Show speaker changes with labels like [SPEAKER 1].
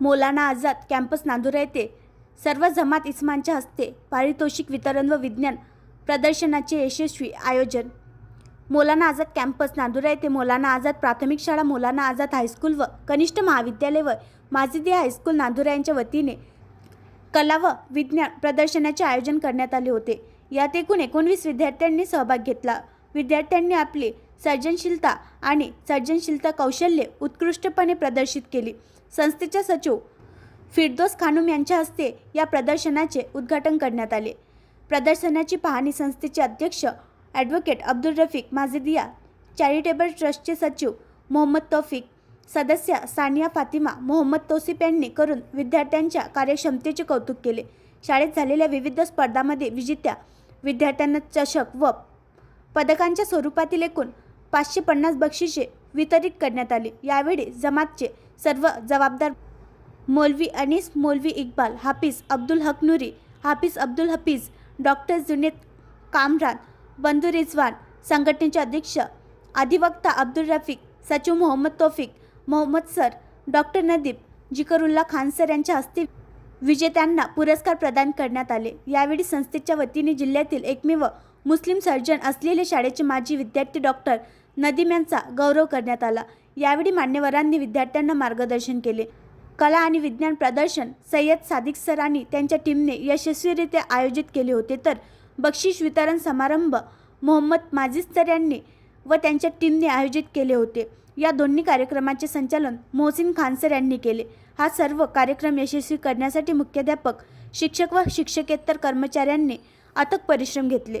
[SPEAKER 1] Maulana Azad campus Nandura येथे सर्व जमात इस्मांच्या हस्ते पारितोषिक वितरण व विज्ञान प्रदर्शनाचे यशस्वी आयोजन. मौलाना आझाद कॅम्पस नांदुरा येथे मौलाना आझाद प्राथमिक शाळा मौलाना आझाद हायस्कूल व कनिष्ठ महाविद्यालय व माजिदी हायस्कूल नांदुरा यांच्या वतीने कला व विज्ञान प्रदर्शनाचे आयोजन करण्यात आले होते. यात एकूण एकोणवीस विद्यार्थ्यांनी सहभाग घेतला. विद्यार्थ्यांनी आपली सर्जनशीलता आणि सर्जनशीलता कौशल्ये उत्कृष्टपणे प्रदर्शित केली. संस्थेच्या सचिव फिरदोस खानूम यांच्या हस्ते या प्रदर्शनाचे उद्घाटन करण्यात आले. प्रदर्शनाची पाहणी संस्थेचे अध्यक्ष ॲडव्होकेट अब्दुल रफिक माजिदिया चॅरिटेबल ट्रस्टचे सचिव मोहम्मद तौफिक सदस्य सानिया फातिमा मोहम्मद तौसिफ यांनी करून विद्यार्थ्यांच्या कार्यक्षमतेचे कौतुक केले. शाळेत झालेल्या विविध स्पर्धांमध्ये विजेत्या विद्यार्थ्यांना चषक व पदकांच्या स्वरूपातील एकूण पाचशे पन्नास बक्षिसे वितरित करण्यात आली. यावेळी जमातचे सर्व जबाबदार मौलवी अनीस मौलवी इक्बाल हाफिज अब्दुल हक नुरी हाफिज अब्दुल हफीज डॉक्टर जुनेद कामरान बंधू रिजवान संघटनेचे अध्यक्ष अधिवक्ता अब्दुल रफिक सचिव Mohammed Taufiq Mohammed sir doctor Nadeep Zikrullah Khan sir यांच्या हस्ते विजेत्यांना पुरस्कार प्रदान करण्यात आले. यावेळी संस्थेच्या वतीने जिल्ह्यातील एकमेव मुस्लिम सर्जन असलेले शाळेचे माजी विद्यार्थी डॉक्टर नदीम यांचा गौरव करण्यात आला. यावेळी मान्यवरांनी विद्यार्थ्यांना मार्गदर्शन केले. कला आणि विज्ञान प्रदर्शन सय्यद सादिक सर आणि त्यांच्या टीमने यशस्वीरित्या आयोजित केले होते तर बक्षीस वितरण समारंभ मोहम्मद माजिद सर यांनी व त्यांच्या टीमने आयोजित केले होते. या दोन्ही कार्यक्रमाचे संचालन मोहसिन खानसर यांनी केले. हा सर्व कार्यक्रम यशस्वी करण्यासाठी मुख्याध्यापक शिक्षक व शिक्षकेतर कर्मचाऱ्यांनी अथक परिश्रम घेतले.